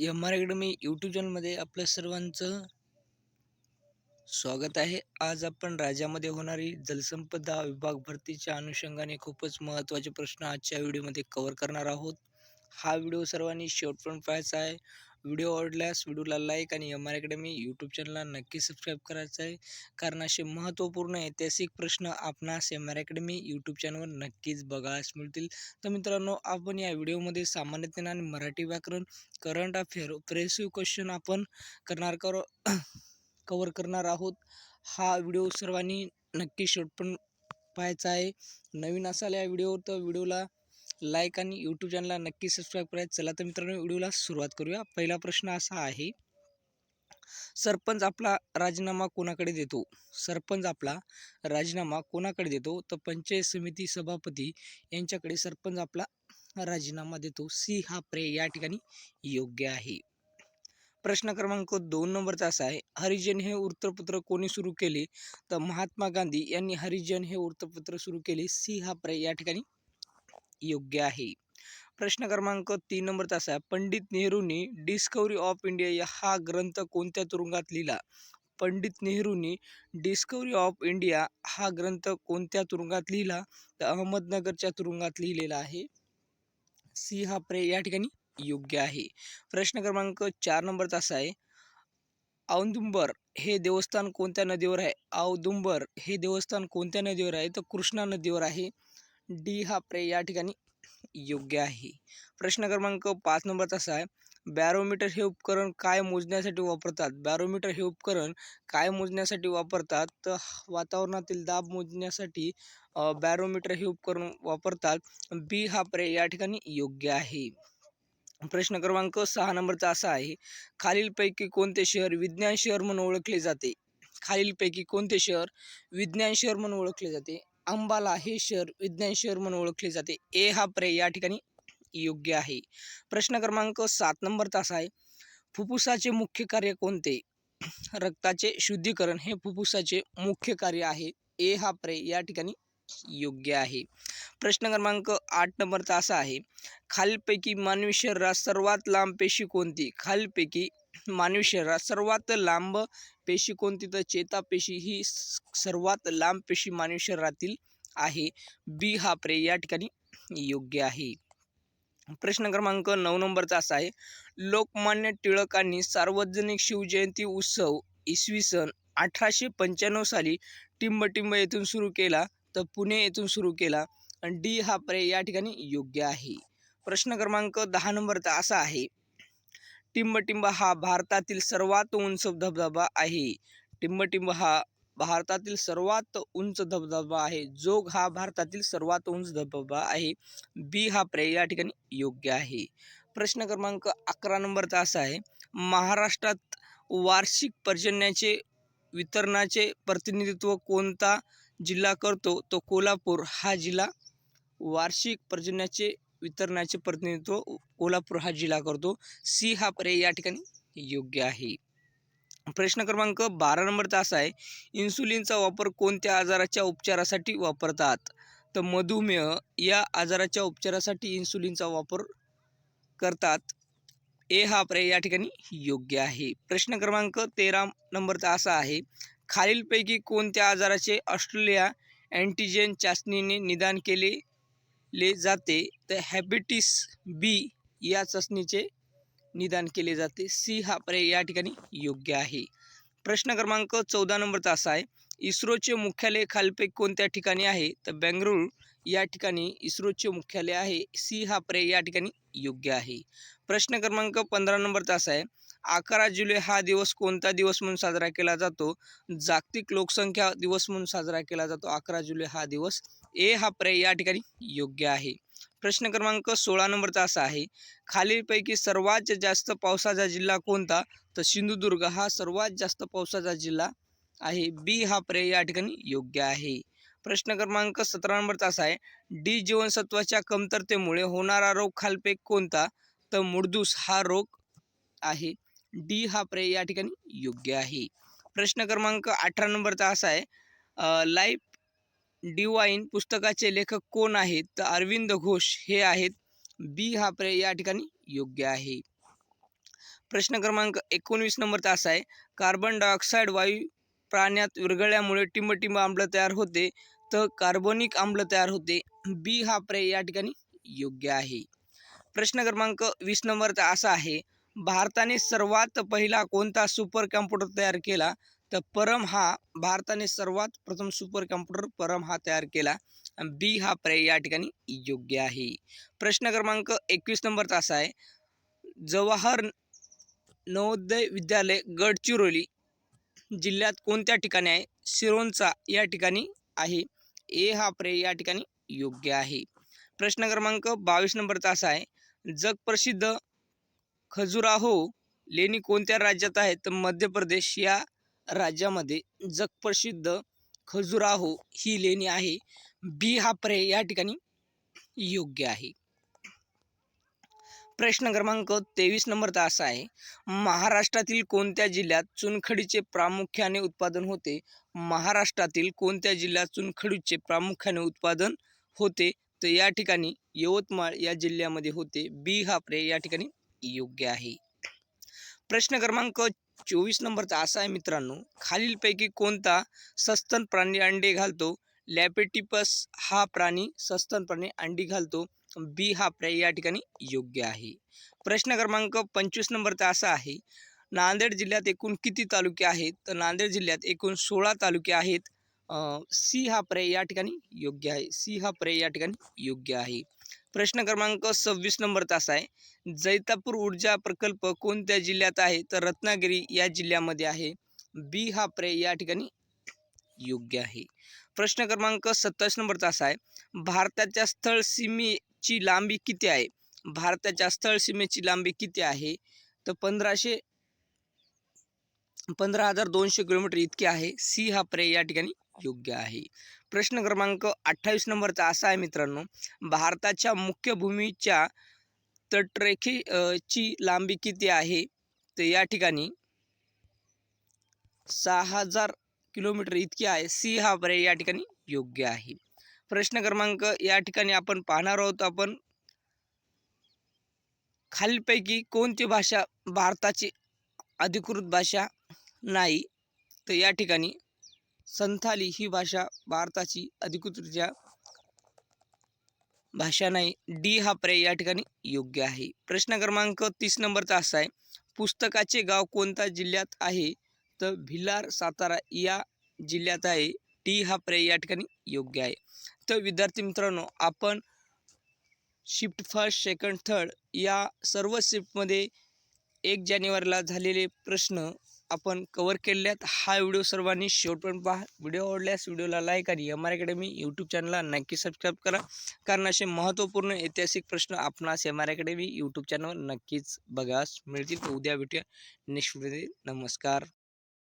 M R academy YouTube चॅनलमध्ये आपल्या सर्वांचं स्वागत आहे. आज आपण राज्यामध्ये होणारी जलसंपदा विभाग भरतीच्या अनुषंगाने खूपच महत्त्वाचे प्रश्न आजच्या व्हिडिओमध्ये कव्हर करणार आहोत. हा व्हिडिओ सर्वांनी शेवटपर्यंत पाहायचा आहे. व्हिडिओ आवडल्यास व्हिडिओला लाईक आणि एम आर अकॅडमी यूट्यूब चॅनलला नक्की सबस्क्राईब करायचं आहे. कारण असे महत्त्वपूर्ण ऐतिहासिक प्रश्न आपणास एम आर अकॅडमी यूट्यूब चॅनलवर नक्कीच बघायस मिळतील. तर मित्रांनो आपण या व्हिडिओमध्ये सामान्य ज्ञान आणि मराठी व्याकरण करंट अफेअर प्रेसिव क्वेश्चन आपण करणार कर कवर करणार आहोत. हा व्हिडिओ सर्वांनी नक्की शेवट पण पाहायचा आहे. नवीन असाल या व्हिडिओ तर व्हिडिओला लाईक आणि यूट्यूब चॅनलला नक्की सबस्क्राईब करायचं. चला तर मित्रांनो व्हिडिओला सुरुवात करूया. पहिला प्रश्न असा आहे सरपंच आपला राजीनामा कोणाकडे देतो? सरपंच आपला राजीनामा कोणाकडे देतो? तर पंचायत समिती सभापती यांच्याकडे सरपंच आपला राजीनामा देतो. सी हा प्रे या ठिकाणी योग्य आहे. प्रश्न क्रमांक दोन नंबरचा असा आहे हरिजन हे वृत्तपत्र कोणी सुरू केले? तर महात्मा गांधी यांनी हरिजन हे वृत्तपत्र सुरू केले. सी हा प्रे या ठिकाणी योग्य आहे. प्रश्न क्रमांक तीन नंबरचा असा आहे पंडित नेहरूंनी डिस्कवरी ऑफ इंडिया हा ग्रंथ कोणत्या तुरुंगात लिहिला? पंडित नेहरूंनी डिस्कवरी ऑफ इंडिया हा ग्रंथ कोणत्या तुरुंगात लिहिला? तर अहमदनगरच्या तुरुंगात लिहिलेला आहे. सी हा प्रे या ठिकाणी योग्य आहे. प्रश्न क्रमांक चार नंबरचा असा आहे. औदुंबर हे देवस्थान कोणत्या नदीवर आहे? औदुंबर हे देवस्थान कोणत्या नदीवर आहे? तर कृष्णा नदीवर आहे. डी हा प्रे या ठिकाणी योग्य आहे. प्रश्न क्रमांक पाच नंबरचा असा आहे बॅरोमीटर हे उपकरण काय मोजण्यासाठी वापरतात? बॅरोमीटर हे उपकरण काय मोजण्यासाठी वापरतात? तर वातावरणातील दाब मोजण्यासाठी बॅरोमीटर हे उपकरण वापरतात. बी हा प्रे या ठिकाणी योग्य आहे. प्रश्न क्रमांक सहा नंबरचा असा आहे खालीलपैकी कोणते शहर विज्ञान शहर म्हणून ओळखले जाते? खालीलपैकी कोणते शहर विज्ञान शहर म्हणून ओळखले जाते? अंबाला हे शहर विज्ञान शहर म्हणून ओळखले जाते. ए हा प्रे या ठिकाणी योग्य आहे. प्रश्न क्रमांक सात नंबरचा असा आहे. फुफ्फुसाचे मुख्य कार्य कोणते? रक्ताचे शुद्धीकरण हे फुफ्फुसाचे मुख्य कार्य आहे. ए हा प्रे या ठिकाणी योग्य आहे. प्रश्न क्रमांक आठ नंबरचा असा आहे. खालीलपैकी मानवी शरीरात सर्वात लांब पेशी कोणती? खालीलपैकी मानवी शरीरात सर्वात लांब पेशी कोणती? तर चेतापेशी ही सर्वात लांब पेशी मानवी शरीरातील आहे. बी हा प्रे या ठिकाणी योग्य आहे. प्रश्न क्रमांक नऊ नंबरचा असा आहे. लोकमान्य टिळकांनी सार्वजनिक शिवजयंती उत्सव इसवी सन अठराशे पंच्याण्णव साली टिंबटिंब येथून सुरू केला तर पुणे येथून सुरू केला. आणि डी हा पर्याय या ठिकाणी योग्य आहे. प्रश्न क्रमांक दहा नंबरचा असा आहे. टिंबटिंब हा भारतातील सर्वात उंच धबधबा आहे. टिंबटिंब हा भारतातील सर्वात उंच धबधबा आहे. जोग हा भारतातील सर्वात उंच धबधबा आहे. बी हा पर्याय या ठिकाणी योग्य आहे. प्रश्न क्रमांक अकरा नंबरचा असा आहे. महाराष्ट्रात वार्षिक पर्जन्याचे वितरणाचे प्रतिनिधित्व कोणता जिल्हा करतो? तो कोल्हापूर. हा जिल्हा वार्षिक पर्जन्याचे वितरणाचे प्रतिनिधित्व कोल्हापूर हा जिल्हा करतो. सी हा पर्याय या ठिकाणी योग्य आहे. प्रश्न क्रमांक बारा नंबरचा असा आहे. इन्सुलिनचा वापर कोणत्या आजाराच्या उपचारासाठी वापरतात? तर मधुमेह या आजाराच्या उपचारासाठी इन्सुलिनचा वापर करतात. ए हा पर्याय या ठिकाणी योग्य आहे. प्रश्न क्रमांक तेरा नंबरचा असा आहे. खालीलपैकी कोणत्या आजाराचे ऑस्ट्रेलिया अँटीजेन चाचणीने निदान केले? ले जाते तर हॅबिटिस बी या चाचणीचे निदान केले जाते. सी हा पर्याय या ठिकाणी योग्य आहे. प्रश्न क्रमांक चौदा नंबरचा असा आहे इस्रोचे मुख्यालय खालपैकी कोणत्या ठिकाणी आहे? तर बेंगळूर या ठिकाणी इस्रोचे मुख्यालय आहे. सी हा पर्याय या ठिकाणी योग्य आहे. प्रश्न क्रमांक पंधरा नंबरचा असा आहे अकरा जुलै हा दिवस कोणता दिवस म्हणून साजरा केला जातो? जागतिक लोकसंख्या दिवस म्हणून साजरा केला जातो. अकरा जुलै हा दिवस ए हा पर्याय या ठिकाणी योग्य आहे. प्रश्न क्रमांक सोळा नंबरचा असा आहे खालीलपैकी सर्वात जास्त पावसाचा जिल्हा कोणता? तर सिंधुदुर्ग हा सर्वात जास्त पावसाचा जिल्हा आहे. बी हा पर्याय या ठिकाणी योग्य आहे. प्रश्न क्रमांक सतरा नंबरचा असा आहे डी जीवनसत्वाच्या कमतरतेमुळे होणारा रोग खालपैक कोणता? तर मुडदूस हा रोग आहे. डी हा पर्याय या ठिकाणी योग्य आहे. प्रश्न क्रमांक अठरा नंबरचा असा आहे लाईफ डिवाईन पुस्तकाचे लेखक कोण आहेत? तर अरविंद घोष हे आहेत. बी हा पर्याय या ठिकाणी योग्य आहे. प्रश्न क्रमांक एकोणवीस नंबरचा असा आहे. कार्बन डायऑक्साईड वायू प्राण्यात विरघळल्यामुळे टिंबटिंब आम्ल तयार होते. तर कार्बोनिक आम्ल तयार होते. बी हा पर्याय या ठिकाणी योग्य आहे. प्रश्न क्रमांक वीस नंबरचा असा आहे. भारताने सर्वात पहिला कोणता सुपर कॉम्प्युटर तयार केला? तर परम हा भारताने सर्वात प्रथम सुपर कॉम्प्युटर परम हा तयार केला. बी हा पर्याय या ठिकाणी योग्य आहे. प्रश्न क्रमांक एकवीस नंबरचा असा आहे. जवाहर नवोदय विद्यालय गडचिरोली जिल्ह्यात कोणत्या ठिकाणी आहे? सिरोंचा या ठिकाणी आहे. ए हा पर्याय या ठिकाणी योग्य आहे. प्रश्न क्रमांक बावीस नंबरचा असा आहे. जगप्रसिद्ध खजुराहो लेणी कोणत्या राज्यात आहे? तर मध्य प्रदेश या राज्यामध्ये जगप्रसिद्ध खजुराहो ही लेणी आहे. बी हा पर्याय या ठिकाणी योग्य आहे. प्रश्न क्रमांक तेवीस नंबरचा असा आहे. महाराष्ट्रातील कोणत्या जिल्ह्यात चुनखडीचे प्रामुख्याने उत्पादन होते? महाराष्ट्रातील कोणत्या जिल्ह्यात चुनखडीचे प्रामुख्याने उत्पादन होते? तर या ठिकाणी यवतमाळ या जिल्ह्यामध्ये होते. बी हा पर्याय या ठिकाणी योग्य आहे. प्रश्न क्रमांक चोवीस नंबरचा असा आहे मित्रांनो. खालीलपैकी कोणता सस्तन प्राणी अंडे घालतो? लॅपेटिपस हा प्राणी सस्तन प्राणी अंडी घालतो. बी हा पर्याय या ठिकाणी योग्य आहे. प्रश्न क्रमांक पंचवीस नंबरचा असा आहे. नांदेड जिल्ह्यात एकूण किती तालुके आहेत? तर नांदेड जिल्ह्यात एकूण सोळा तालुके आहेत. सी हा पर्याय या ठिकाणी योग्य आहे. सी हा पर्याय या ठिकाणी योग्य आहे. प्रश्न क्रमांक सव्वीस नंबरचा असा आहे. जैतापूर ऊर्जा प्रकल्प कोणत्या जिल्ह्यात आहे? तर रत्नागिरी या जिल्ह्यामध्ये आहे. बी हा पर्याय या ठिकाणी योग्य आहे. प्रश्न क्रमांक सत्तावीस नंबरचा असा आहे. भारताच्या स्थळ सीमेची लांबी किती आहे? भारताच्या स्थळ सीमेची लांबी किती आहे? तर पंधराशे पंधरा हजार दोनशे किलोमीटर इतकी आहे. सी हा पर्याय या ठिकाणी योग्य आहे. प्रश्न क्रमांक अठ्ठावीस नंबरचा असा आहे मित्रांनो. भारताच्या मुख्य भूमीच्या तटरेखे ची लांबी किती आहे? तर या ठिकाणी सहा हजार किलोमीटर इतकी आहे. सी हा पर्याय या ठिकाणी योग्य आहे. प्रश्न क्रमांक या ठिकाणी आपण पाहणार आहोत आपण. खालीलपैकी कोणती भाषा भारताची अधिकृत भाषा? नाही तर या ठिकाणी संथाली ही भाषा भारताची अधिकृतरित्या भाषा नाही. डी हा पर्याय या ठिकाणी योग्य आहे. प्रश्न क्रमांक तीस नंबरचा असा आहे पुस्तकाचे गाव कोणत्या जिल्ह्यात आहे? तर भिलार सातारा या जिल्ह्यात आहे. डी हा पर्याय या ठिकाणी योग्य आहे. तर विद्यार्थी मित्रांनो आपण शिफ्ट फर्स्ट सेकंड थर्ड या सर्व शिफ्टमध्ये एक जानेवारीला झालेले प्रश्न आपण कवर केलेल्यात हा व्हिडिओ सर्वांनी शेवटपर्यंत पहा. व्हिडिओ आवडल्यास व्हिडिओला लाईक आणि एम आर अकॅडमी यूट्यूब चॅनलला नक्की सबस्क्राईब करा. कारण असे महत्त्वपूर्ण ऐतिहासिक प्रश्न आपणास M R academy YouTube channel नक्कीच बघास मिळतील. तर उद्या भेटूया. नेक्स्ट व्हिडिओ नमस्कार.